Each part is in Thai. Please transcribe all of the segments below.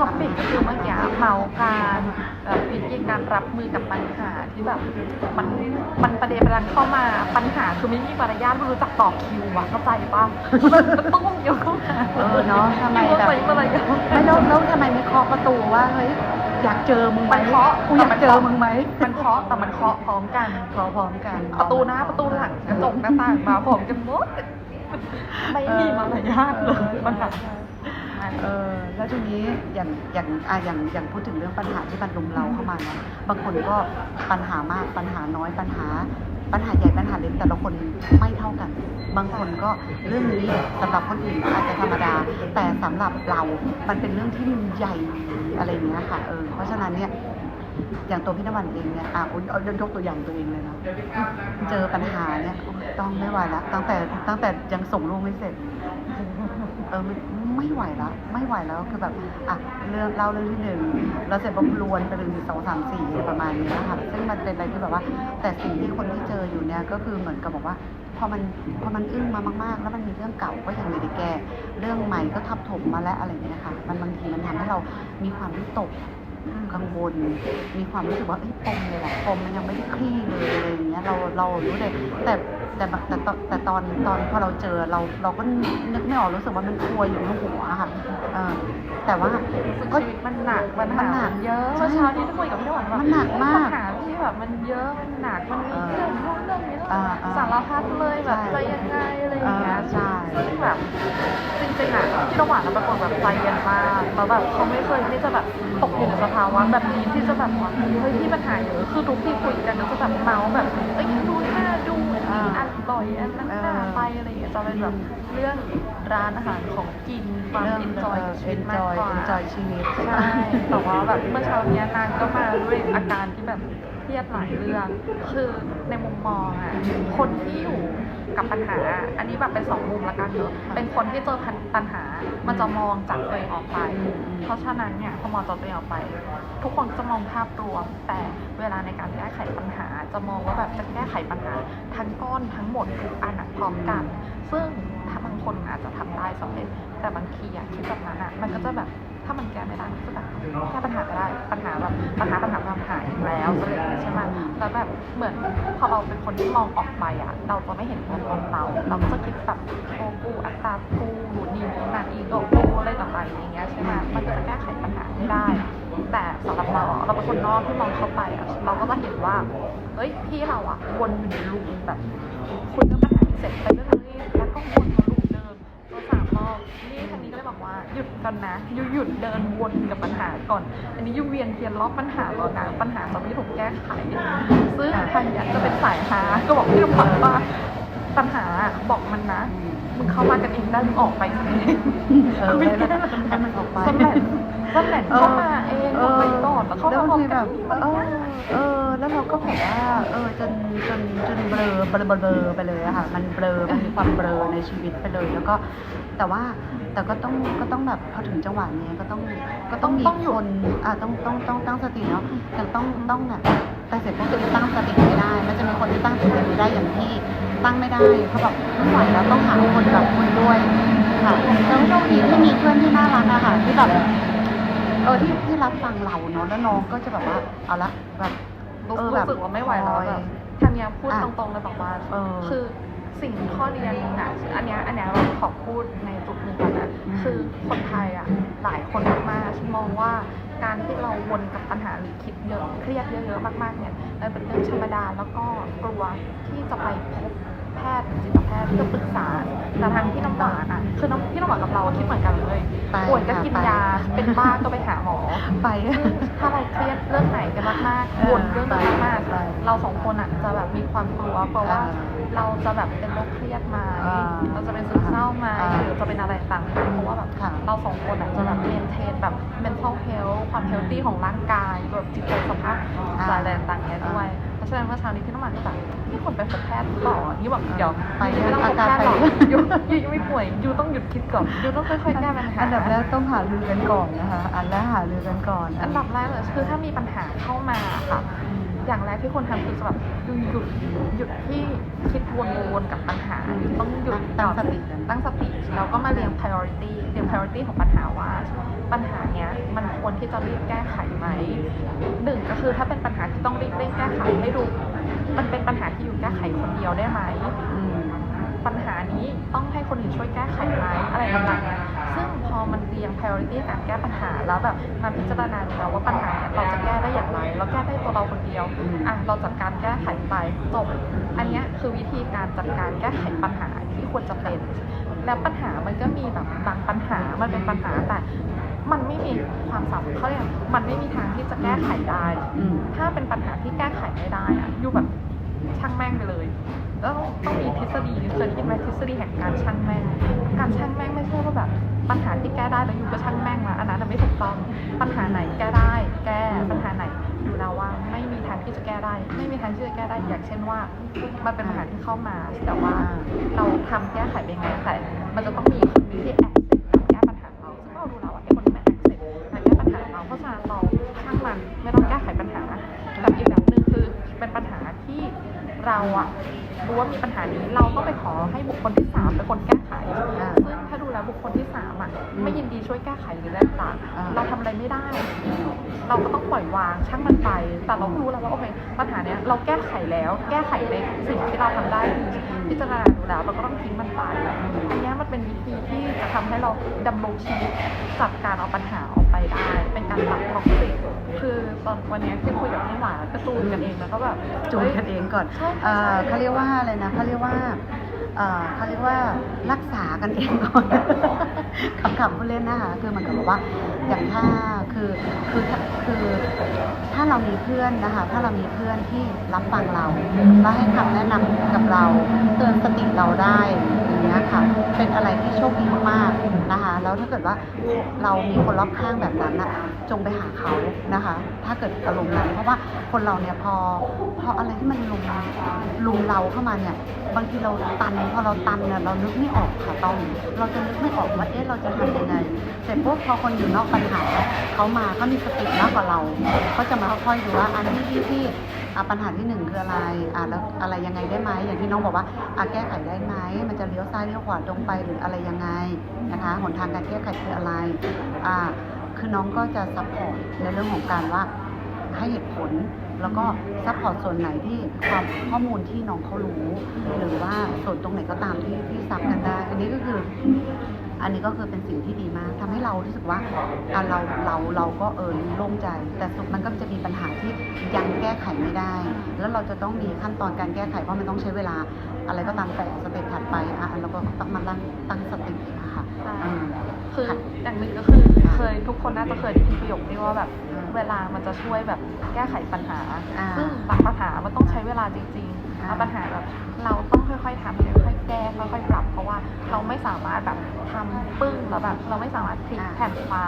ท็อปิกคือเมื่อกี้เมาการแบบวิธีการรับมือกับปัญหาที่แบบมันมันประเด็นประดังเข้ามาปัญหาคือไม่มีมารยาทไม่รู้จักต่อคิวอะเข้าใจปะมันต้องเยอะเข้ามาเออเนาะทำไมแบบไม่มารยาทไม่แล้วแล้วทำไมไม่เคาะประตูว่าเฮ้ยอยากเจอมึงไหมมันเคาะกูอยากเจอมึงไหมมันเคาะแต่มันเคาะพร้อมกันเคาะพร้อมกัน ประตูหน้าประตูหลังกระจกหน้าต่างมาพร้อมกันหมดไม่มีมารยาทเลยปัญหา เออแล้วทีนี้อย่างอย่างอะอย่างอย่างพูดถึงเรื่องปัญหาที่มันรุมเราเข้ามาเนาะบางคนก็ปัญหามากปัญหาน้อยปัญหา ปัญหาใหญ่ปัญหาเล็กแต่ละคนไม่เท่ากัน บางคนก็เรื่องนี้สำหรับคนอื่นอาจจะธรรมดา แต่สำหรับเรา มันเป็นเรื่องที่มันใหญ่อะไรอย่างเงี้ยค่ะเออเพราะฉะนั้นเนี่ย อย่างตัวพี่นวันเองเนี่ยอะอาเอายกตัวอย่างตัวเองเลยเนาะเจอปัญหาเนี่ยโอ๊ยต้องไม่ไหวละตั้งแต่ตั้งแต่ยังส่งลูกไม่เสร็จ เออไม่ ไม่ไหวแล้วไม่ไหวแล้วคือแบบอะเรื่องเล่าเรื่องที่หนึ่งเราเสร็จปุ๊บรวนไปเรื่องที่สองสามสี่ประมาณนี้นะคะซึ่งมันเป็นอะไรที่แบบว่า แต่สิ่งที่คนที่เจออยู่เนี่ยก็คือเหมือนกับบอกว่าพอมันพอมันอึ้งมามากๆ แล้วมันมีเรื่องเก่าก็ยังไม่ได้แก้เรื่องใหม่ก็ทับถมมาแล้วอะไรอย่างเงี้ยค่ะมันบางทีมันทำให้เรามีความวิตก กังวล มีความรู้สึกว่าเอ้ยปมเลยแหละปมมันยังไม่ได้คลี่เลยอะไรอย่างเงี้ยเราเรารู้เลยแต่แต่แต่แต่แต่ตอนตอนพอเราเจอเราเราก็นึกไม่ออกรู้สึกว่ามันครัวอยู่ในหัวอะค่ะเออแต่ว่าก็ชีวิตมันหนักปัญหามันหนักเยอะใช่เมื่อเช้าที่ทุกคนกับพี่หวานว่ามันหนักมาก ปัญหาที่ แบบมันเยอะมันหนักมันมีเออเรื่องนู้นเรื่องนี้เรื่องอ่าอ่าสารพัดเลยแบบใช่ใจยังไงอะไรอย่างเงี้ยอ่าใช่ซึ่งแบบจริงๆอะพี่น้ำหวานเราเป็นคนแบบใจเย็นมากแล้วแบบเขาไม่เคยที่จะแบบตกอยู่ในสภาวะแบบนี้ที่จะแบบว่าเฮ้ยที่ปัญหาเยอะคือทุกที่คุยกันก็จะแบบเมาแบบเอ้ยดูหน้าดูอันนี้อันบ่อยอันนั้นหน้าไปอะไรอย่างเงี้ยจะเป็นแบบเรื่องร้านอาหารของกินความเรื่องอินจอยชีวิตเอ็นมาจกอยกว่าเอ็นจอยชีวิตใช่แต่ว่าแบบเมื่อเช้าเนี้ยนางก็มาด้วยอาการที่แบบเค รียดหลายเรื่อง คือในมุมมองอะคนที่อยู่กับปัญหา อันนี้แบบเป็นสองมุมละกันเนอะเป็นคนที่เจอปัญหา มันจะมองจากตัวเองออกไป เพราะฉะนั้นเนี่ยพอมองจากตัวเองออกไป ทุกคนจะมองภาพรวม แต่เวลาในการแก้ไขปัญหา จะมองว่าแบบจะแก้ไขปัญหา ทั้งก้อนทั้งหมดทุกอันพร้อมกัน ซึ่งถ้าบางคนอาจจะทำได้สำเร็จ แต่บางทีอะคิดแบบนั้นอะมันก็จะแบบ ถ้ามันแก้ไม่ได้มันก็แบบแก้ปัญหาไม่ได้ ปัญหาแบบปัญหาปัญหาปัญหาอีกแล้วอะไรอย่างเงี้ยใช่ไหมแล้วแบบเหมือนพอเราเป็นคนที่มองออกไปอะเราจะไม่เห็นตัวตนเรา เราก็จะคิดแบบโอ้กูอัตตากูนี่นี่นั่นอีโก้กูอะไรต่างๆอย่างเงี้ยใช่ไหมมันก็จะแก้ไขปัญหาไม่ได้ แต่สำหรับเราเราเป็นคนนอกที่มองเข้าไปอะเราก็จะเห็นว่าเฮ้ยพี่เราอะวนอยู่ในลูปแบบคุยเรื่องปัญหาเสร็จไปเรื่องนี้แล้วก็วน มาลูปเดิมตัวสามรอบนี่ทางนี้ก็เลยบอกว่าหยุดก่อนนะยูหยุดเดินวนกับปัญหาก่อน อันนี้ยูเวียนเทียนรอบปัญหาก่อนนะปัญหาจะไม่ถูกแก้ไข ซึ่งทางเนี้ยจะเป็นสายหาก็บอกพี่ลำพังว่าปัญหาบอกมันนะมึงเข้ามากันเองได้มึงออกไปเองเออให้มันให้มันออกไปสำเร็จสำเร็จเข้ามาเองออกไปก่ อนแล้วเข้าแล้มาวพร้บาองมทีกัแบนบเออเออ แล้วเราก็แบบว่าเออจนจนจนเบลอเบลอเบลอไปเลยอะค่ะ มันเบลอมันมีความเบลอในชีวิตไปเลย แล้วก็แต่ว่าแต่ก็ต้องก็ต้องแบบพอถึงจังหวะนี้ก็ต้องก็ต้องมีคนอ่าต้องต้องต้องตั้งสติเนาะยังต้องต้องแบบแต่เสร็จปุ๊บจะตั้งสติไม่ได้ มันจะมีคนที่ตั้งสติไม่ได้อย่างที่ตั้งไม่ได้เขาแบบไม่ไหวแล้วต้องหาคนแบบคุยด้วยค่ะแล้วโชคดีที่มีเพื่อนที่น่ารักอะค่ะที่แบบ เออที่ที่รับฟังเราเนาะแล้วน้องก็จะแบบว่าเอาละแบบรู้เออแบบรู้สึกว่าไม่ไหวแล้วคอยแบบทางเนี้ยพูดอะตรงๆเลยบอกว่าเออคือสิ่งข้อเรียนหนึ่งอะอันเนี้ยอันเนี้ยเราขอพูดในจุดหนึ่งก่อนนะอืม คือคนไทยอะหลายคนมากๆมองว่าการที่เราวนกับปัญหาหรือคิดเยอะเครียดเยอะๆมากๆเนี่ยมันเป็นเรื่องธรรมดาแล้วก็กลัวที่จะไปพบ แพทย์หรือจิตแพทย์เพื่อปรึกษาแต่ทางที่น้ำหวานอะคือน้ำพี่น้ำหวานกับเราคิดเหมือนกันเลยไปป่วยก็กินไปยาเป็นบ้าก็ไปหาหมอไป ถ้าเราเครียดเรื่องไหนกันมากๆวนเรื่องนั้นมากใช่ๆเราสองคนอะจะแบบมีความกลัวเพราะว่าอ่าเราจะแบบเป็นโรคเครียดไหมาอ่าเราจะเป็นซึมเศร้าไหมาอ่าหรือจะเป็นอะไรต่างๆเพราะว่าแบบค่ะเราสองคนอะจะแบบเมนเทนแบบ mental health ความ healthy ของร่างกายแบบจิตใจสภาพจิตใจอะไรต่างๆเนี้ยด้วย เพราะฉะนั้นเมื่อเช้านี้พี่น้ำมันก็แบบพี่คนไปพบแพทย์หรือเปล่าอะนี่แบบเดี๋ยวไปยูไม่ต้องพบแพทย์หรอกอาการไปยูยูยังไม่ป่วยยูต้องหยุดคิดก่อนยูต้องค่อยๆแก้ปัญหาอันดับแรกต้องหารือกันก่อนนะคะ อันแรกหารือกันก่อน อันดับแรกเลยคือถ้ามีปัญหาเข้ามาค่ะ อย่างแรกที่คนทำคือแบบหยุดหยุดหยุดที่คิดวนๆกับปัญหา ต้องหยุดตั้งก่อนสติก่อนตั้งสติแล้วก็มาเรียง priority เรียง priority ของปัญหาว่า ปัญหาเนี้ยมันควรที่จะรีบแก้ไขไหมหนึ่งก็คือถ้าเป็นปัญหาที่ต้องรีบเร่งแก้ไขให้ดูมันเป็นปัญหาที่อยู่แก้ไขคนเดียวได้ไหมอืม ปัญหานี้ต้องให้คนอื่นช่วยแก้ไขไหมอะไรต่างๆซึ่งพอมันเรียง priority การแก้ปัญหาแล้วแบบมาพิจารณาดูแล้วว่าปัญหาเราจะแก้ได้อย่างไร เราแก้ได้ตัวเราคนเดียวอะเราจัดการแก้ไขไปจบอันนี้คือวิธีการจัดการแก้ไขปัญหาที่ควรจะเป็น แล้วปัญหามันก็มีแบบบางปัญหามันเป็นปัญหาแต่มันไม่มีความสามารถเขาเรียกมันไม่มีทางที่จะแก้ไขได้ ถ้าเป็นปัญหาที่แก้ไขไม่ได้อะอยู่แบบช่างแม่งไปเลย แล้วต้องมีทฤษฎีเคยได้ยินไหมทฤษฎีแห่งการช่างแม่ง การช่างแม่งไม่ใช่ว่าแบบปัญหาที่แก้ได้แล้วอยู่ก็ช่างแม่งมาอันนั้นไม่ถูกต้องปัญหาไหนแก้ได้ แก้ปัญหาไหนอยู่แล้วว่าไม่มีทางที่จะแก้ได้ ไม่มีทางที่จะแก้ได้อย่างเช่นว่า มันเป็นปัญหาที่เข้ามา แต่ว่าเราทำแก้ไขไปไงแต่มันจะต้องมีคนที่แอคเซปต์แก้ปัญหาเราซึ่งเรารู้แล้วว่าไอ้คนที่ไม่แอคเซปต์แก้ปัญหาเราเพราะฉะนั้นเราช่างมันไม่ต้องแก้ไขปัญหากับอีกแบบหนึ่งคือเป็นปัญหาที่เราอะ รู้ว่ามีปัญหานี้ เราต้องไปขอให้บุคคลที่สามเป็นคนแก้ไขอ่าซึ่งถ้าดูแล้วบุคคลที่สามอะอืมไม่ยินดีช่วยแก้ไขหรืออะไรต่างอ่าๆเราทำอะไรไม่ได้ เราก็ต้องปล่อยวางช่างมันไป แต่เราก็รู้แล้วว่าโอเคปัญหาเนี้ยเราแก้ไขแล้ว แก้ไขในสิ่งที่เราทำได้คือพิจารณาดูแล้วเราก็ต้องทิ้งมันไปอันเนี้ยมันเป็นวิธีที่จะทำให้เราดำรงชีวิตจัดการเอาปัญหาออกไปได้ เป็นการตัดท็อกซิก คือตอนวันเนี้ยที่คุยกับพี่หวานกระตูนกันเองแล้วก็แบบจูนกันเองก่อนใช่เอ่อใช่เขาเรียกว่าอะไรนะเขาเรียกว่าเอ่อเขาเรียกว่ารักษากันเองก่อนขำๆผู้เล่นนะคะคือมันก็บอกว่าอย่างถ้า คือคือคือถ้าเรามีเพื่อนนะคะ ถ้าเรามีเพื่อนที่รับฟังเราแล้วให้คำแนะนำกับเราเตือนสติเราได้อย่างเงี้ยค่ะ เป็นอะไรที่โชคดีมากๆนะคะ แล้วถ้าเกิดว่าเรามีคนรอบข้างแบบนั้นนะจงไปหาเขานะคะ ถ้าเกิดอารมณ์นั้นเพราะว่าคนเราเนี่ยพอพออะไรที่มันลุมลุมเราเข้ามาเนี่ย บางทีเราตันพอเราตันเนี่ยเรานึกไม่ออกค่ะต้อง เราจะนึกไม่ออกว่าเอ๊ะเราจะทำยังไงเสร็จปุ๊บพอคนอยู่นอกปัญหาเขามาเขามีสติมากกว่าเราเขาจะมาค่อยๆดูว่าอันที่ที่ที่อะปัญหาที่หนึ่งคืออะไรอะแล้วอะไรยังไงได้ไหมอย่างที่น้องบอกว่าอะแก้ไขได้ไหมมันจะเลี้ยวซ้ายเลี้ยวขวาตรงไปหรืออะไรยังไงนะคะหนทางการแก้ไขคืออะไรอ่าคือน้องก็จะซัพพอร์ตในเรื่องของการว่าให้เหตุผลแล้วก็ซัพพอร์ตส่วนไหนที่ความข้อมูลที่น้องเขารู้ หรือว่าส่วนตรงไหนก็ตามที่ที่ซับกันได้ อันนี้ก็คือ อันนี้ก็คือเป็นสิ่งที่ดีมากทำให้เรารู้สึกว่าอะเราเราเราก็เออโล่งใจ แต่สุดมันก็จะมีปัญหาที่ยังแก้ไขไม่ได้ แล้วเราจะต้องมีขั้นตอนการแก้ไขเพราะมันต้องใช้เวลาอะไรก็ตามแต่สเต็ปถัดไปอะเราก็ต้องมาตั้งตั้งสตินะคะใช่อืมคือค่ะอย่างหนึ่งก็คือเคยทุกคนน่าจะเคยได้ยินประโยคที่ว่าแบบอืมเวลามันจะช่วยแบบแก้ไขปัญหาอ่าซึ่งบางปัญหามันต้องใช้เวลาจริงๆอ่าเอาปัญหาแบบเราต้องค่อยๆทำค่อยๆ แก้ค่อยๆปรับ เพราะว่าเราไม่สามารถแบบทำปึ้งแล้วแบบเราไม่สามารถพลิกแผ่นฟ้า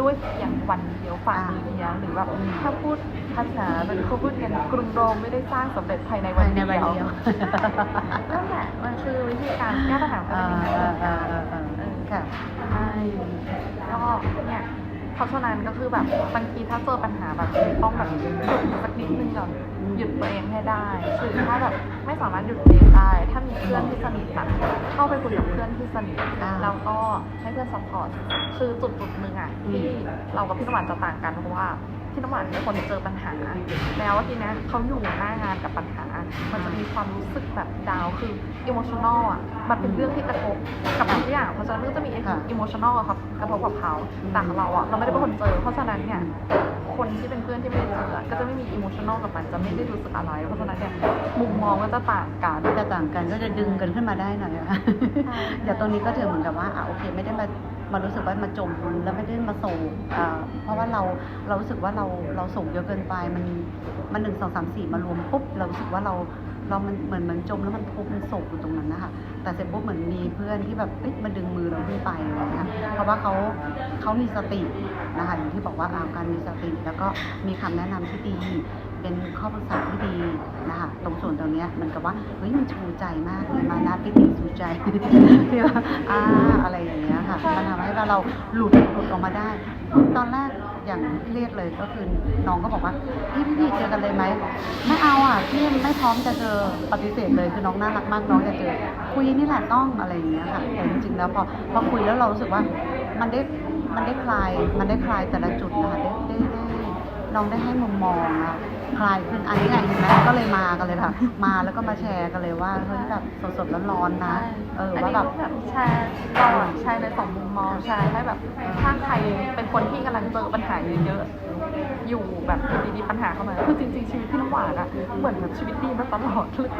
ด้วยเพียงวันเดียวฝ่ามือเดียวหรือแบบถ้าพูดภาษาเป็นเขาพูดกันกรุงโรมไม่ได้สร้างสำเร็จภายในวัภานยในเดีวันยวเดียวนั่นแหละมันคือวิธีการแก้ปัญหาเอเป็นออย่างเอนั้นอเออเออค่ะใช่ก็เนี่ยเพราะฉะนั้นก็คือแบบบางทีถ้าเจอปัญหาแบบต้องแบบหยุดสักนิดนึงก่อนอืม หยุดตัวเองให้ได้คือถ้าแบบไม่สามารถหยุดตัวเองได้ ถ้ามีเพื่อนที่สนิทอะเข้าไปคุยกับเพื่อนที่สนิทอ่าแล้วก็ให้เพื่อนซัพพอร์ตคือจุดจุดหนึ่งอะอืมที่เรากับพี่น้ำหวานจะต่างกันเพราะว่าพี่น้ำหวานเป็นคนเจอปัญหา แล้วทีเนี้ยเขาอยู่หน้างานกับปัญหา มันจะมีความรู้สึกแบบดาวน์คืออิโมชันอลอะมันเป็นเรื่องที่กระทบกับทุกอย่างเพราะฉะนั้นมันก็จะมีค่ะอิโมชันอลครับกระทบกับเขาแต่ของเราอะเราไม่ได้เป็นคนเจอ เพราะฉะนั้นเนี่ยคนที่เป็นเพื่อนที่ไม่ได้เจออะก็จะไม่มีอิโมชันอลกับมันจะไม่ได้รู้สึกอะไร เพราะฉะนั้นเนี่ยมุมมองก็จะต่างกันก็จะต่างกันก็จะดึงกันขึ้นมาได้หน่อยอะใช่แต่ตรงนี้ก็ถือเหมือนกับว่าอะโอเค ไม่ได้มา มารู้สึกว่ามาจมแล้วไม่ได้มาโศกอ่าเพราะว่าเราเรารู้สึกว่าเราเราโศกเยอะเกินไปมันมันหนึ่งสองสามสี่มารวมปุ๊บเรารู้สึกว่าเราเรามันเหมือนเหมือนจมแล้วมันทุกข์มันโศกอยู่ตรงนั้นนะคะแต่เสร็จปุ๊บเหมือนมีเพื่อนที่แบบเอ๊ะมาดึงมือเราขึ้นไปอะไรเงี้ยเพราะว่าเขาเขามีสตินะคะอย่างที่บอกว่าอาการมีสติ แล้วก็มีคำแนะนำที่ดี เป็นข้อปรึกษาที่ดีนะคะตรงส่วนตรงนี้เหมันกับว่าเฮ้ยมันชูใจมากเลยมานะปิติชูใจที่ว่าอ่าอะไรอย่างเงี้ยค่ะมันทำให้เราหลุดหลุดออกมาได้ ตอนแรกอย่างที่เรียกเลยก็คือน้องก็บอกว่าพี่พี่พี่เจอกันเลยไหมไม่เอาอะพี่ไม่พร้อมจะเจอปฏิเสธเลยคือน้องน่ารักมากน้องจะเจอคุยนี่แหละต้องอะไรอย่างเงี้ยค่ะแต่จริงๆแล้วพอพอคุยแล้วเรารู้สึกว่ามันได้มันได้คลายมันได้คลายแต่ละจุดนะคะได้ได้ได้น้องได้ให้มุมมองอะ คลายขึ้นอันนี้ไงเห็นไหมก็เลยมากันเลยค่ะมาแล้วก็มาแชร์กันเลยว่าเฮ้ยแบบสดๆร้อนๆนะ เอออันว่านี้แบบ ก็แบบแชร์เราอะแชร์ในสองมุมมองแชร์ให้แบบถ้าใครเป็นคนที่กำลังเจอปัญหาเยอะๆอยู่แบบอยู่ดีๆปัญหาเข้ามาคือจริงๆชีวิตพี่น้ำหวานอะเหมือนแบบชีวิตดีมาตลอดเลย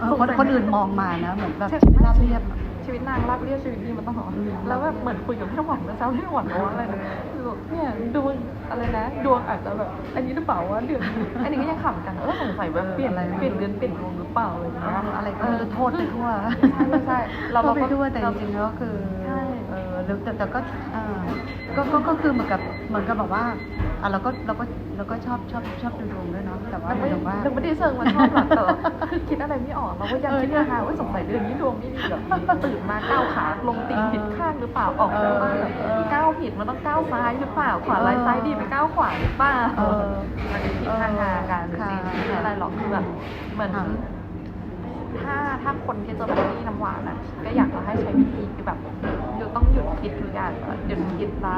เออคนคนอื่นมองมานะเหมือนแบบใช่ชีวิตราบเรียบอะ ชีวิตนางราบเรียบชีวิตดีมาตลอดแล้วแบบเหมือนคุยกับพี่น้ำหวานเมื่อเช้าพี่น้ำหวานบอกว่าอะไรนะคือแบบเนี่ยดวงอะไรนะ ดวงอาจจะแบบอันนี้หรือเปล่าว่าเดือนอันนี้ก็ยังขำกันเออสงสัยแบบเปลี่ยนเปลี่ยนเดือนเปลี่ยนดวงหรือเปล่าอะไรอย่างเอเงี้ยออะไรก็ไม่รู้โทษไปทั่วใช่ใช่เราโทเราษไปก็ทั่วแต่จริงๆแล้วก็คือใช่ เออหรือแต่แต่ก็เออก็ก็ก็คือเหมือนกับเหมือนกับแบบว่าอะเราก็เราก็เราก็ชอบชอบชอบดูดวงด้วยเนาะแต่ว่ายังหไม่มายถึงว่ายังไม่ได้เชิงมาชอบหรอกแต่ว่าคือคิดอะไรไม่ออกเราก็ยังคิดว่าหาว่าสงสัยเดือนนี้ดวงไม่ดีแบบตื่นมาก้าวขาลงตีนผิดข้างหรือเปล่าออกจากบ้านแบบก้าวผิดมันต้องก้าวซ้ายหรือเปล่าขวาลายซ้ายดีไปก้าวขวาหรือเปล่าเออมันเป็นที่ทางหากันจริงๆไม่ใช่อะไรหรอกคือแบบเหมือนค่ะ ถ้าถ้าคนที่เจอแบบนี้น้ำหวานอะก็อยากจะให้ใช้วิธีที่แบบหยุดต้องหยุดคิดทุกอย่างหยุดคิดละ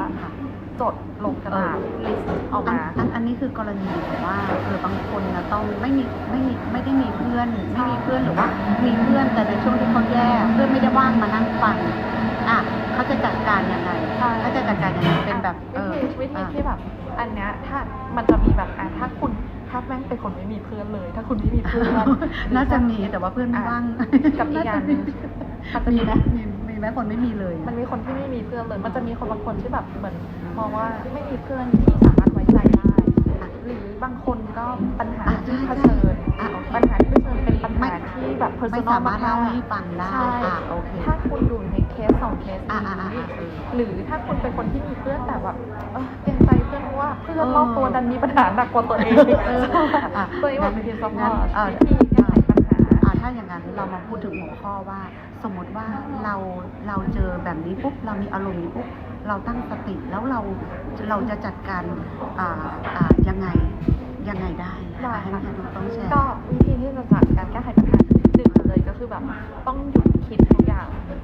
จดลงกระดาษลิสต์ออกอันมาอันอันนี้คือกรณีแบบว่าเออบางคนนะต้องไม่มีไม่มีไม่ได้มีเพื่อน ไม่มีเพื่อนหรือว่ามีเพื่อนแต่ในช่วงที่เขาแย่เพื่อนไม่ได้ว่างมานั่งฟังอะเขาจะจัดการยังไงใช่เขาจะจัดการยังไงเป็นแบบเอวิอธีวิธีอะที่แบบ อันเนี้ยถ้ามันจะมีแบบอะถ้าคุณ ถ้าแม่งเป็นคนไม่มีเพื่อนเลย ถ้าคุณไม่มีเพื่อนน่าจะมีแต่ว่าเพื่อนไม่ว่างกับอีกอย่างหนึ่งมันจะมีมีไหมมีมีไหมคนไม่มีเลย มันมีคนที่ไม่มีเพื่อนเลย มันจะมีคนบางคนที่แบบเหมือนมองว่าไม่มีเพื่อนที่สามารถไว้ใจได้หรือบางคนก็ปัญหาอะที่ใช่เผชิญอะโอเคปัญหาที่เผชิญเป็นปัญไม่หาที่แบบไม่ personal สามารถเล่าให้ฟังได้ใช่อะโอเคถ้าคุณอยู่ในเคสสองเคสอะนี้อะอะอะเออหรือถ้าคุณเป็นคนที่มีเพื่อนแต่แบบเออเกรงใจเพื่อนเพราะว่าเพื่อนเออรอบตัวดันมีปัญหาหนักกว่าตัวเองเอออะตัวเองแบบเป็นทีมซัพพอร์ตงั้นเอ่อวิธีแก้ไขปัญหาอ่าถ้าอย่างนั้นเรามาพูดถึงหัวข้อว่า สมมติว่าเราเราเจอแบบนี้ปุ๊บเรามีอารมณ์นี้ปุ๊บเราตั้งสติแล้วเราเราจะจัดการอ่าอ่ายังไงยังไงได้ได้ให้ค่ะให้น้องต้องแชร์ก็วิธีที่จะจัดการแก้ไขปัญหาหนึ่งเลยก็คือแบบต้องหยุดคิดทุก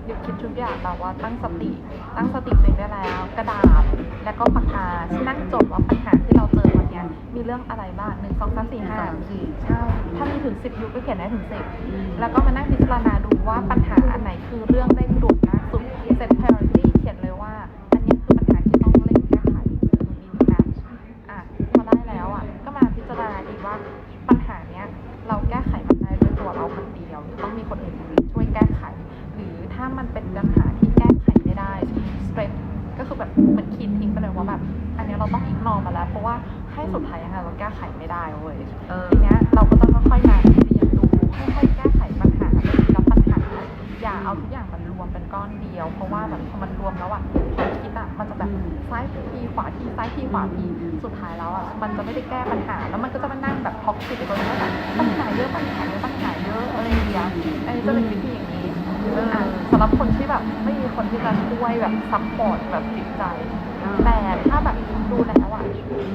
อย่างหยุดคิดทุกอย่างแบบว่าตั้งสติ ตั้งสติตัวเองได้แล้ว กระดาษ แล้วก็ปากกานั่งจดว่าปัญหาที่เราเจอวันเนี้ยมีเรื่องอะไรบ้างหนึ่งสองสามสี่ห้าสามสี่ใช่ถ้ามีถึงสิบยุคก็เขียนได้ถึงสิบอืมแล้วก็มานั่งพิจารณาดูว่าปัญหาอันไหนคือเรื่องเร่งด่วนมากสุด set priority เขียน หา แล้วมันก็จะมานั่งแบบท็อกซิกไปตัวเองว่าแบบปัญหาเยอะปัญหาเยอะปัญหาเยอะอะไรอย่างเงี้ยอันนี้จะเป็นวิธีอย่างนี้อะสำหรับคนที่แบบไม่มีคนที่จะช่วยแบบซัพพอร์ตแบบจิตใจ แต่ถ้าแบบดูแล้วอะ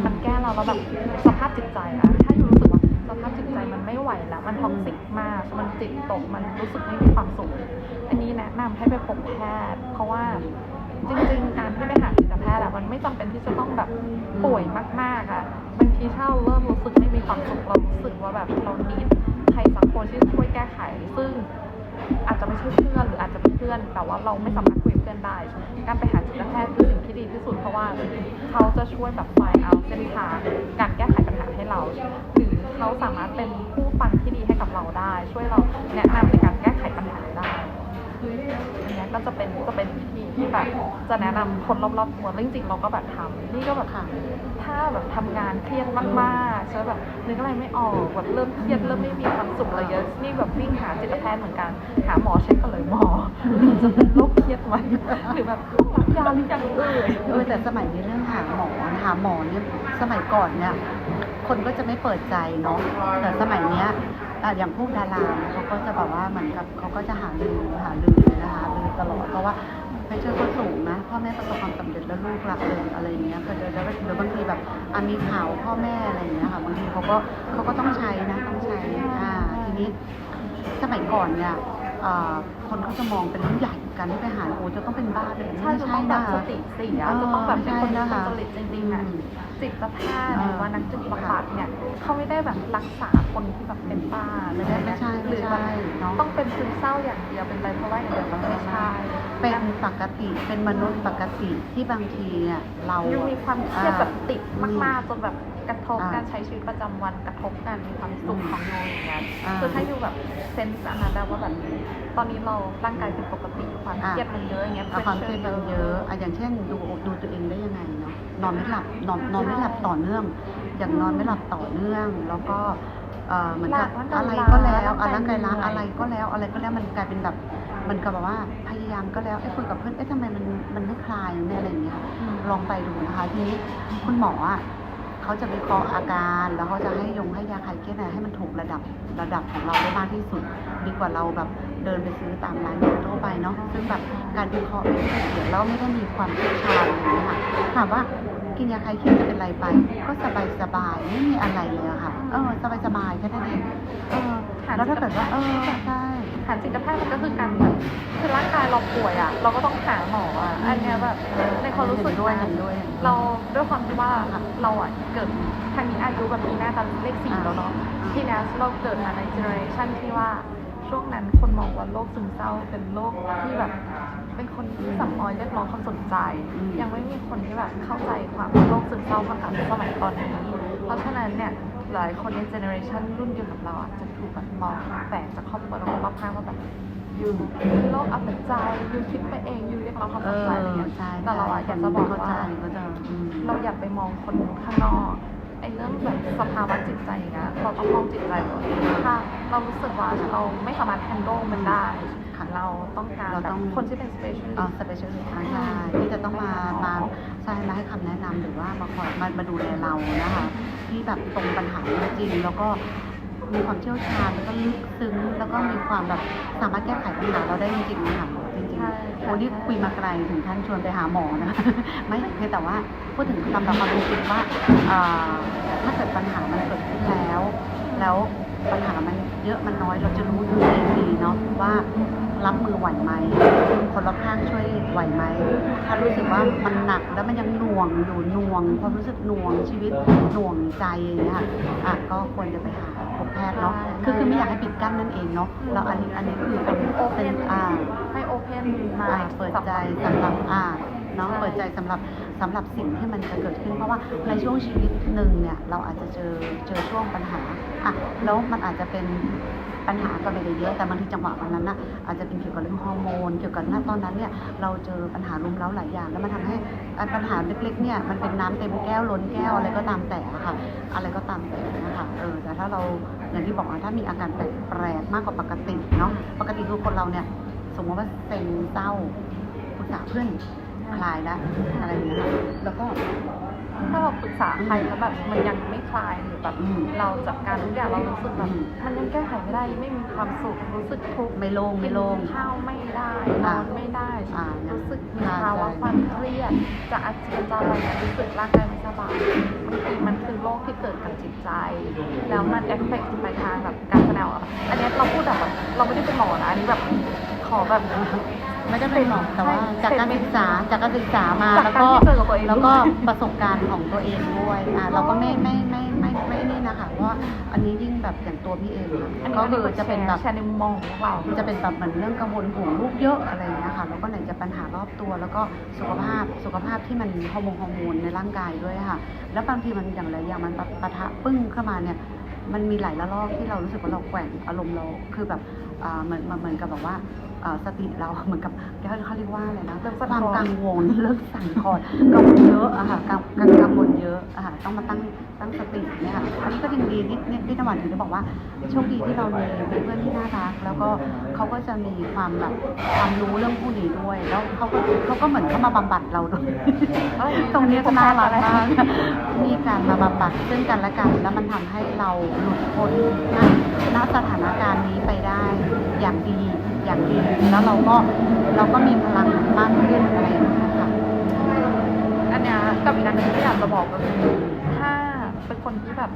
มันแก้เราแล้วแบบสภาพจิตใจนะถ้าอยู่รู้สึกว่าสภาพจิตใจมันไม่ไหวแล้ว มันท็อกซิกมาก มันจิตตกมันรู้สึกไม่มีความสุข อันนี้แนะนำให้ไปพบแพทย์เพราะว่าจริงๆ การที่ไปหาจิตแพทย์อะมันไม่จำเป็นที่จะต้องแบบป่วยมากๆอะบาง ทีถ้าเราเริ่มรู้สึกไม่มีความสุขเรารู้สึกว่าแบบเรานีดใครสักคนที่ช่วยแก้ไข ซึ่งอาจจะไม่ใช่เพื่อนหรืออาจจะเป็นเพื่อน แต่ว่าเราไม่สามารถคุยกับเพื่อนได้การไปหาจิตแพทย์คือสิ่งที่ดีที่สุดเพราะว่าเขาจะช่วยแบบไฟเอาเส้นทางการแก้ไขปัญหาให้เราหรือเขาสามารถเป็นผู้ฟังที่ดีให้กับเราได้ ช่วยเราแนะนำในการแก้ไขปัญหาได้อันนี้ก็จะเป็น จะแนะนำคนรอบๆตัวแล้วจริงๆเราก็แบบทำนี่ก็แบบค่ะถ้าแบบทำงานเครียดมากๆใช่แบบนึกอะไรไม่ออกแบบเริ่มเครียดเริ่มไม่มีความสุขอะไรเยอะนี่แบบวิ่งหาจิตแพทย์เหมือนกัน หาหมอเช็คกันเลยหมอจะเป็นโรคเครียดไหมหรือแบบต้องรับยาหรือยังเอ่ยเออแต่สมัยนี้เรื่องหาหมอหาหมอเนี่ยสมัยก่อนเนี่ยคนก็จะไม่เปิดใจเนาะแต่สมัยเนี้ยอะอย่างพวกดาราเขาก็จะแบบว่าเหมือนกับเขาก็จะหาลือหาลือนะคะลือตลอดเพราะว่า พเชอร์ก็สูงนะพ่อแม่ประสบความสำเร็จแล้วลูกรักเลยอะไรอย่างเงี้ยก็เดี๋ยวแล้วหรือบางทีแบบอะมีข่าวพ่อแม่อะไรอย่างเงี้ยค่ะบางทีเขาก็เขาก็ต้องใช้นะต้องใช้อ่าทีนี้สมัยก่อนเนี่ยอ่าคนเขาจะมองเป็นเรื่องใหญ่การที่ไปหาโอ้จะต้องเป็นบ้าเป็นอะไรใช่ไม่จะใช่ต้องแบนะบสคะติเสียเออจะต้องแบบเป็นคนใช่มีนะคะจริตจริงๆอะอืม จิตแพทย์หรือว่านักจิตบำบัดเนี่ยเขาไม่ได้แบบรักษาคนที่แบบเป็นบ้าหรืออะไรไม่เงี้ยใช่หไม่รือใช่แบบเนาะต้องเป็นซึมเศร้าอย่างเดียวเป็นไบโพล่าอย่างเดียวมันไม่ใช่เป็นปกติเป็นมนุษย์ปกติที่บางทีเนี่ยเรายังมีความเครียดอ่าแบบติดมากๆจนแบบกระทบอ่าการใช้ชีวิตประจำวันกระทบการมีความสุขของยูอย่างเงี้ยอ่าคือถ้ายูแบบเซนส์อันนั้นได้ว่าแบบตอนนี้เราร่างกายเป็นปกติความอ่าเครียดมันเยอะอย่างเงี้ยเอาความเครียดมันเยอะอะอย่างเช่นดูดูตัวเองได้ยังไงเนาะนอนไม่หลับนอนนอนไม่หลับต่อเนื่อง อย่างนอนไม่หลับต่อเนื่อง แล้วก็เอ่อเหมือนกับอะไรก็แล้วอะร่างกายล้าอะไรก็แล้ว อะไรก็แล้วมันกลายเป็นแบบมันก็แบบว่าพยายามก็แล้วไอ้คุยกับเพื่อนเอ๊ะทำไมมันมันไม่คลายเนี่ยอะไรอย่างเงี้ยอืมลองไปดูนะคะทีนี้คุณหมออะเขาจะวิเคราะห์อาการแล้วเขาจะให้ยงให้ยาคลายเครียดเนี่ยให้มันถูกระดับระดับของเราได้มากที่สุด ดีกว่าเราแบบเดินไปซื้อตามร้านยาทั่วไปเนาะซึ่งแบบการวิเคราะห์ไม่ละเอียดแล้วไม่ได้มีความเชี่ยวชาญอะไรอย่างเงี้ยค่ะถามว่า กินยาคลายเครียดจะเป็นไรไป ก็สบายสบายๆไม่มีอะไรเลยอะค่ะเออสบายสบายๆแค่นั้นเองเออแล้วถ้าเกิดว่าเออใช่หาจิตแพทย์มันก็คือการแบบคือร่างกายเราป่วยอะ เราก็ต้องหาหมออะอันเนี้ยแบบในความรู้สึกเห็นด้วยนะเห็นด้วย เราด้วยความที่ว่าเราอะเกิดทางนี้อายุแบบปีหน้าจะเลขสี่อ่าแล้วเนาะอ่าทีเนี้ยเราเกิดมาในเจเนอเรชันที่ว่าช่วงนั้นคนมองว่าโรคซึมเศร้าเป็นโรคที่แบบ เป็นคนที่สัมออยเรียกร้องความสนใจ ยังไม่มีคนที่แบบเข้าใจความว่าโรคซึมเศร้ามากับสมัยตอนนี้ เพราะฉะนั้นเนี่ยหลายคนในเจเนอเรชันรุ่นเดียวกับเราอะจะถูกแบบมองแปลกจากครอบครัวเรารอบข้างว่าแบบยูเป็นโรคเอาแต่ใจยูคิดไปเองยูเรียกร้องความเอสนอใจอะไรเงี้ยใช่แต่เราอะอยากจะบอกเข้าใจว่าเข้าใจอืมเราอย่าไปมองคนข้างนอกไอ้เรื่องแบบสภาวะจิตใจอย่างเงี้ยเราต้องมองจิตใจตัวเองถ้าเรารู้สึกว่าเราไม่สามารถ handle มันได้ ค่ะเราต้องการเราแบต้บอง คนที่เป็น specialist อ๋อสเปเชียลลิสต์ใช่ที่จะต้องมามาใช่มาให้คำแนะนำหรือว่ามาคอยมามาดูแลเรานะคะที่แบบตรงปัญหาจริงๆแล้วก็มีความเชี่ยวชาญแล้วก็ลึกซึ้งแล้วก็มีความแบบสามารถแก้ไขปัญหาเราได้จริงๆนะคะจริงใช่ๆโอ้นี่คุยมาไกลถึงท่านชวนไปหาหมอนะ ไม่เพียงแต่ว่าพูดถึงลำดับความเป็นจริงว่าอ่าถ้าเกิดปัญหามันเกิดขึ้นแล้ว แล้ว ปัญหามันเยอะมันน้อยเราจะรู้ตัวเองดีเนาะว่ารับมือไหวไหม คนรอบข้างช่วยไหวไหม ถ้ารู้สึกว่ามันหนักแล้วมันยังหน่วงอยู่หน่วงความรู้สึกหน่วงชีวิตหน่วงใจอย่างเงี้ยค่ะอะก็ควรจะไปหาพบแพทย์เนาะคือคือไม่อยากให้ปิดกั้นนั่นเองเนาะแล้วอันนี้อันนี้คือเป็นโอเพเป็นนอ่าให้โอเพนมาอ่าเปิดใจสำหรับอ่า เนาะใช่เปิดใจสำหรับสำหรับสิ่งที่มันจะเกิดขึ้น เพราะว่าในช่วงชีวิตหนึ่งเนี่ยเราอาจจะเจอเจอช่วงปัญหาอะแล้วมันอาจจะเป็นปัญหาก็ไม่ได้เยอะแต่บางทีจังหวะวันนั้นน่ะอาจจะเป็นเกี่ยวกับเรื่องฮอร์โมนเกี่ยวกับณตอนนั้นเนี่ยเราเจอปัญหารุมเร้าหลายอย่าง แล้วมันทำให้อะปัญหาเล็กๆเนี่ยมันเป็นน้ำเต็มแก้วล้นแก้วอะไรก็ตามแต่อะค่ะอะไรก็ตามแต่นะคะเออแต่ถ้าเราอย่างที่บอกว่าถ้ามีอาการแปลกๆมากกว่าปกติเนาะปกติคือคนเราเนี่ยสมมติว่าเซ็งเศร้าปรึกษาเพื่อน คลายแล้วอะไรอย่างเงี้ยค่ะแล้วก็ถ้าเราปรึกษาใครแล้วแบบมันยังไม่คลายหรือแบบอืมเราจัดการทุกอย่างเรารู้สึกแบบอืมมันยังแก้ไขไม่ได้ไม่มีความสุขรู้สึกทุกข์ไม่โล่งไม่โล่งกินข้าวไม่ได้นอ่าอนไม่ได้อ่ารู้สึกมีใช่ภาวะใช่ความเครียดจะอาเจียนจะอะไรเนี่ยรู้สึกร่างกายไม่สบายบางทีมันคือโรคที่เกิดกับจิตใจ แล้วมันเอฟเฟกต์ไปทางแบบการแสดงออกอันเนี้ยเราพูดแบบแบบเราไม่ได้เป็นหมอนะอันนี้แบบขอแบบ ไม่ได้เป็นหรอกแต่ว่าจากการศึกษาจากการศึกษามาจากแล้วการก็ที่เจอกับตัวเอง แล้วก็ด้วยประสบการณ์ของตัวเองด้วยอ่าเราก็ไม่ไม่ไม่ไม่ไม่นี่นะคะเพราะว่าอันนี้ยิ่งแบบอย่างตัวพี่เองอะอันนี้ก็คือจะเป็นแบบ แชร์ในมุมมองของเรา จะเป็นแบบเหมือนเรื่องกังวลห่วงลูกเยอะอะไรอย่างเงี้ยค่ะแล้วก็ไหนจะปัญหารอบตัว แล้วก็สุขภาพสุขภาพที่มันฮอร์โมนฮอร์โมนในร่างกายด้วยค่ะ แล้วบางทีมันอย่างไรอย่างมันปะปะทะปึ้งเข้ามาเนี่ย มันมีหลายระลอกที่เรารู้สึกว่าเราแกว่งอารมณ์เราคือแบบอ่าเหมือนเหมือนกับแบบว่าอ่า สติเราเหมือนกับเขาเขาเรียกว่าอะไรนะเริ่มคสั่นคลอนวามกังวลเริ่มสั่นคลอนกังวลเยอะอะค่ะกังกังกังวลเยอะอะค่ะต้องมาตั้งตั้งสติเนี่ยค่ะอันนี้ก็ยังดีที่ที่ที่ตะวันถึงจะบอกว่าโชคดีที่เรามีเพื่อนที่น่ารัก แล้วก็เขาก็จะมีความแบบความรู้เรื่องผู้นี้ด้วย แล้วเขาก็เขาก็เหมือนเขามาบำบัดเราด้วยเอ้ยตรงเนี้ยก็น่ารักมากอะไรมีการมาบำบัดซึ่งกันและกัน แล้วมันทำให้เราหลุดพ้นณณสถานการณ์นี้ไปได้อย่างดี อย่างดีแล้วเราก็เราก็มีพลังมากขึ้นอะไรอย่างเงี้ยค่ะอันเนี้ยกับอีกอันหนึงที่อยากจะบอกก็คือถ้าเป็นคนที่แบบ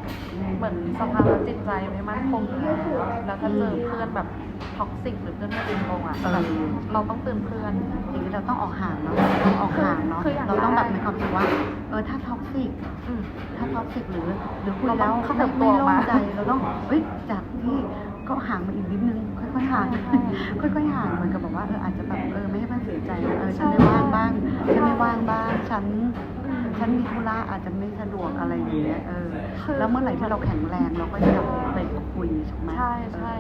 เหมือนสภาวะจิตใจไม่มั่นคงอยู่แล้วแล้วถ้าเจอเพื่อนแบบท็อกซิกหรือเพื่อนไม่ดีลงอะแบบเราต้องเตือนเพื่อนอย่างนี้เราต้องออกห่างเนาะต้องออกห่างเนาะคืออย่างเราต้องแบบแรกมีความรู้สึกว่าเออถ้าท็อกซิก อืม ถ้าท็อกซิกหรือ หรือคุยเราต้แล้อวงขยัไม่บตัไม่วโล่มางใจเราต้องเอ้ยจากที่ก็ห่างมาอีกนิดนึงค่ อยๆห่างใช่ค่อยๆห่างเหมือนกับแบบว่าเอออาจจะแบบเออไม่ให้มันเสียใจนะเออฉันใช่ไม่ว่างบ้างฉันไม่ว่างบ้างฉันอืมฉันมีธุระอาจจะไม่สะดวกอะไรอย่างเงี้ยเออคือแล้วเมื่อไหร่ที่เราแข็งแรงเราก็จะไปคุยถูกไหมใช่ใช่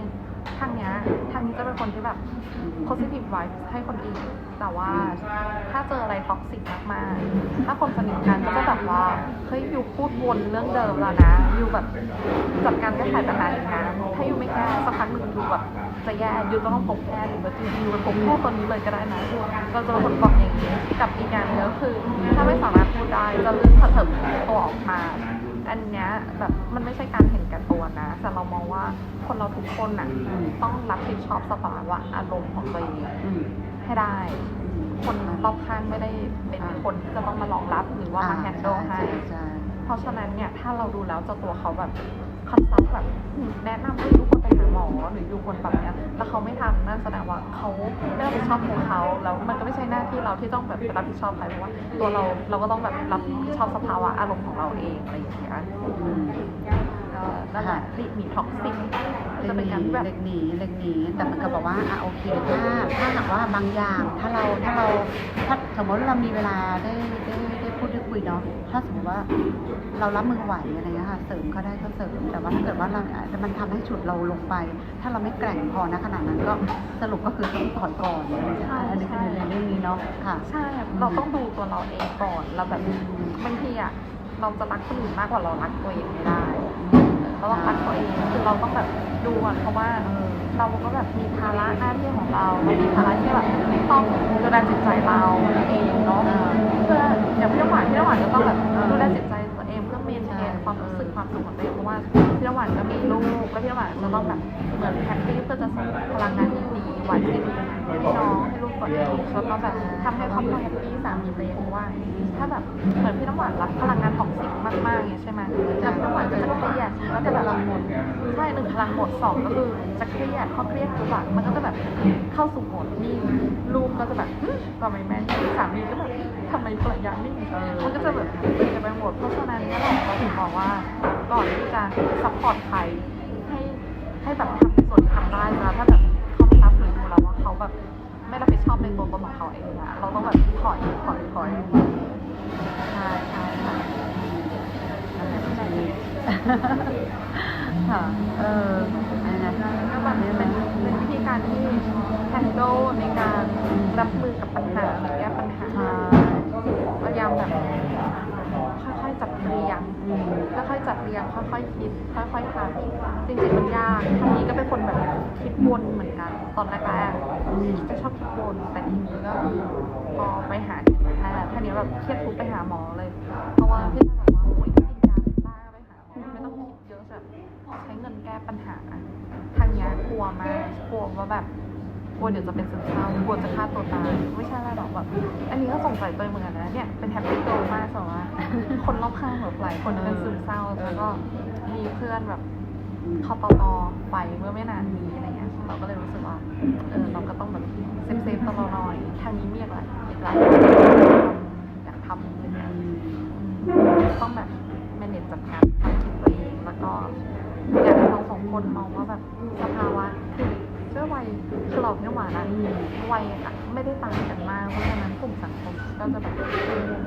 ทางเนี้ยทางนี้จะเป็นคนที่แบบ positive vibes ให้คนอื่นแต่ว่าถ้าเจออะไรท็อกซิกมากๆ ถ้าคนสนิทกันก็จะแบบว่าเฮ้ยอยู่พูดวนเรื่องเดิมแล้วนะอยู่แบบจัดการแก้ไขปัญหาอย่างนั้นถ้าอยู่ไม่แก้สักพักหนึ่งอยู่แบบจะแย่อยู่ต้องพบแพทย์หรือว่าจริงๆอยู่ไปพบแพทย์ตอนนี้เลยก็ได้นะเราจะเป็นคนบอกอย่างนี้กับอีกอย่างหนึงก็คือ ถ้าไม่สามารถพูดได้จะเลื่อนเถิบตัวออกมา อันเนี้ยแบบมันไม่ใช่การเห็นแก่ตัวนะแต่เรามองว่าคนเราทุกคนน่ะต้องรับผิดชอบสภาวะอารมณ์ของตัวเองอืมให้ได้ คนรอบข้างไม่ได้เป็นคนที่จะต้องมารองรับหรือว่ามาแฮนด์ลให้ใช่ใช่เพราะฉะนั้นเนี่ยถ้าเราดูแล้วเจ้าตัวเขาแบบ คอนซัลท์แบบแนะนำให้ทุกคนไปหาหมอหรืออยู่คนแบบเนี้ยแล้วเขาไม่ทำนั่นแสดงว่าเขาไม่รับผิดชอบของเขาแล้วมันก็ไม่ใช่หน้าที่เราที่ต้องแบบไปรับผิดชอบใครเพราะว่าตัวเราเราก็ต้องแบบรับผิดชอบสภาวะอารมณ์ของเราเองอะไรอย่างเงี้ยอืมก็นั่นแหละหลีกหนีท็อกซิกเล็จะกเป็นหนีการที่แบบเล็กหนีเล็กหนีแต่มันก็บอกว่าอะโอเคถ้าถ้าหากว่าบางอย่างถ้าเราถ้าเราถ้าสมมติเรามีเวลาได้ได้ได้พูดได้คุ ยเนาะถ้าสมมติว่าเรารับมือไหวอะไรเงี้ยค่ะเสริมก็ได้ก็เสริม แต่ว่าถ้าเกิดว่าเราอาจจะมันทำให้ฉุดเราลงไป ถ้าเราไม่แกร่งพอนะขนาดนั้นก็สรุปก็คือต้องถอยก่อนอะไรเงี้ยอันนี้คือในเรื่องนี้เนาะค่ะใช่เราต้องดูตัวเราเองก่อนเราแบบบางทีอะเราจะรักคนอื่นมากกว่าเรารักตัวเองไม่ได้เราต้องรักตัวเองคือเราต้องแบบดูก่อนเพราะว่าเออเราก็แบบมีภาระหน้าที่ของเราเรามีภาระที่แบบต้องดูแลจิตใจเราเองเนาะ ความรู้สึกความสุขของตัวเองเพราะว่าพี่น้ำหวานก็มีลูกแล้วพี่น้ำหวานจะต้องแบบเหมือนแฮปปี้เพื่อจะส่งพลังงานที่ดีหวานให้พี่น้องให้ลูกก่อนแล้วก็แบบทำให้ครอบครัวแฮปปี้สามีตัวเองเพราะว่า ถ้าแบบเหมือนพี่น้ำหวานรับพลังงานท็อกซิกมากๆางเงี้ยใช่ไหมแล้วพี่น้ำหวานก็จะเครียดก็จะแบบหมดใช่หนึ่งพลังหมดสองก็คือจะเครียดพอเครียดปุ๊บอะมันก็จะแบบเข้าสู่โหมดนิ่งลูกก็จะแบบหึทำไมแม่นสามีก็แบบ ทำไมภรรยานิ่งเออมันก็จะแบบเป็นกันไปหมด เพราะฉะนั้นเนี่ยแหละเราถึงบอกว่าก่อนที่จะซัพพอร์ตใครให้ให้แบบทำในส่วนที่ทำได้นะถ้าแบบเขาไม่รับหรือดูแล้วว่าเขาแบบไม่รับผิดชอบในตัวตนของเขาเองอะเราต้องแบบถอยถอยถอยใช่ใช่ค่ะนั่นแหละชีวิตค่ะเอออันนั้นก็แบบเป็นเป็นวิธีการที่ handle ในการรับมือกับปัญหาหรือแก้ปัญหาใช่พยายาม แบบค่อยๆจัดเรียงค่อยๆจัดเรียงค่อยๆคิด ค่อยๆทำจริงๆมันยากทางนี้ก็เป็นคนแบบคิดวนเหมือนกัน ตอนแรกๆก็ชอบคิดวนแต่ทีนี้ก็พอไปหาจิตแพทย์ทีนี้แบบเครียดปุ๊บไปหาหมอเลย เพราะว่าพี่แม่บอกว่าโอ้ยกินยาบ้าไปหาหมอไม่ต้องคิดเยอะแบบใช้เงินแก้ปัญหาทางเนี้กลัวมากกลัวว่าแบบ กลัวเดี๋ยวจะเป็นซึมเศร้ากลัวจะฆ่าตัวตายไม่ใช่อะไรหรอกแบบอันนี้ก็สงสัยตัวเองเหมือนกันนะเนี่ยเป็นแฮปปี้โกลมากสำหรับว่าคนรอบข้างแบบหลายคนเป็นซึมเศร้าแล้วก็มีเพื่อนแบบเข้าตอไปเมื่อไม่นานนี้อะไรเงี้ยเราก็เลยรู้สึกว่าเออเราก็ต้องแบบเซฟเซฟๆตัวเราหน่อยทางนี้มีอะไรอีกหลายอยางอยากทำอะไรเงี้ยต้องแบบ manage จัดการความคิดตัวเองแล้วก็อยากให้เราสองคนมองว่าแบบสภาวะคือ ด้วยวัยคือเราเนี่ยหวานอะวัยอะไม่ได้ต่างกันมากเพราะฉะนั้นกลุ่มสังคมก็จะแบบเป็นมุม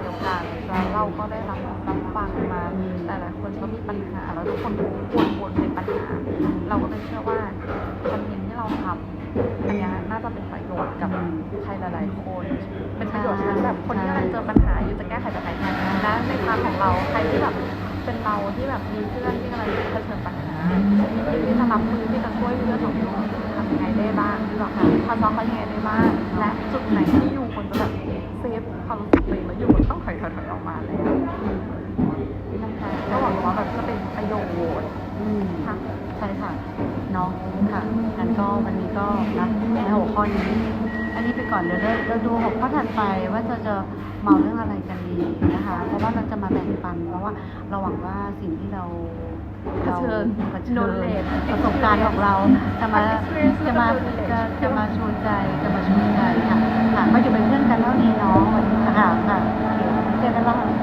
เดียวกันแล้วเราก็ได้รับรับฟังมาแต่หลายคนก็มีปัญหาแล้วทุกคนวนวนในปัญหา เราก็เลยเชื่อว่าคอนเทนต์ที่เราทำอันนี้น่าจะเป็นประโยชน์กับใครหลาย ๆ คน เป็นประโยชน์ทั้งแบบคนที่กำลังเจอปัญหาอยู่จะแก้ไขปัญหาและในทางของเราใครที่แบบเป็นเราที่แบบมีเพื่อนที่กำลังเผชิญปัญหา ที่จะรับมือที่จะช่วยเพื่อนของเราทำยังไงได้บ้างที่เราทำเขาเขายังไงได้บ้างและจุดไหนที่อยู่ควรจะแบบเซฟความรู้สึกตัวเองแล้วอยู่มันต้องถอยถอยออกมาแล้วนะคะก็หวังว่าแบบจะเป็นประโยชน์ค่ะใช่ค่ะเนาะค่ะงั้นก็วันนี้ก็นะในหัวข้อนี้อันนี้ไปก่อนเดี๋ยวเราเราดูหัวข้อถัดไปว่าจะจะเมาเรื่องอะไรกันดีนะคะ เพราะว่าเราจะมาแบ่งปันเพราะว่าเราหวังว่าสิ่งที่เรา เผชิญเผชิญ knowledge ประสบการณ์ของเราจะมา experience จะมา knowledge จะจะมาชวนใจจะมาชวนใจค่ะค่ะมาอยู่เป็นเพื่อนกันเท่านี้เนาะวันนี้ค่ะค่ะโอเคเจอกันแล้วค่ะ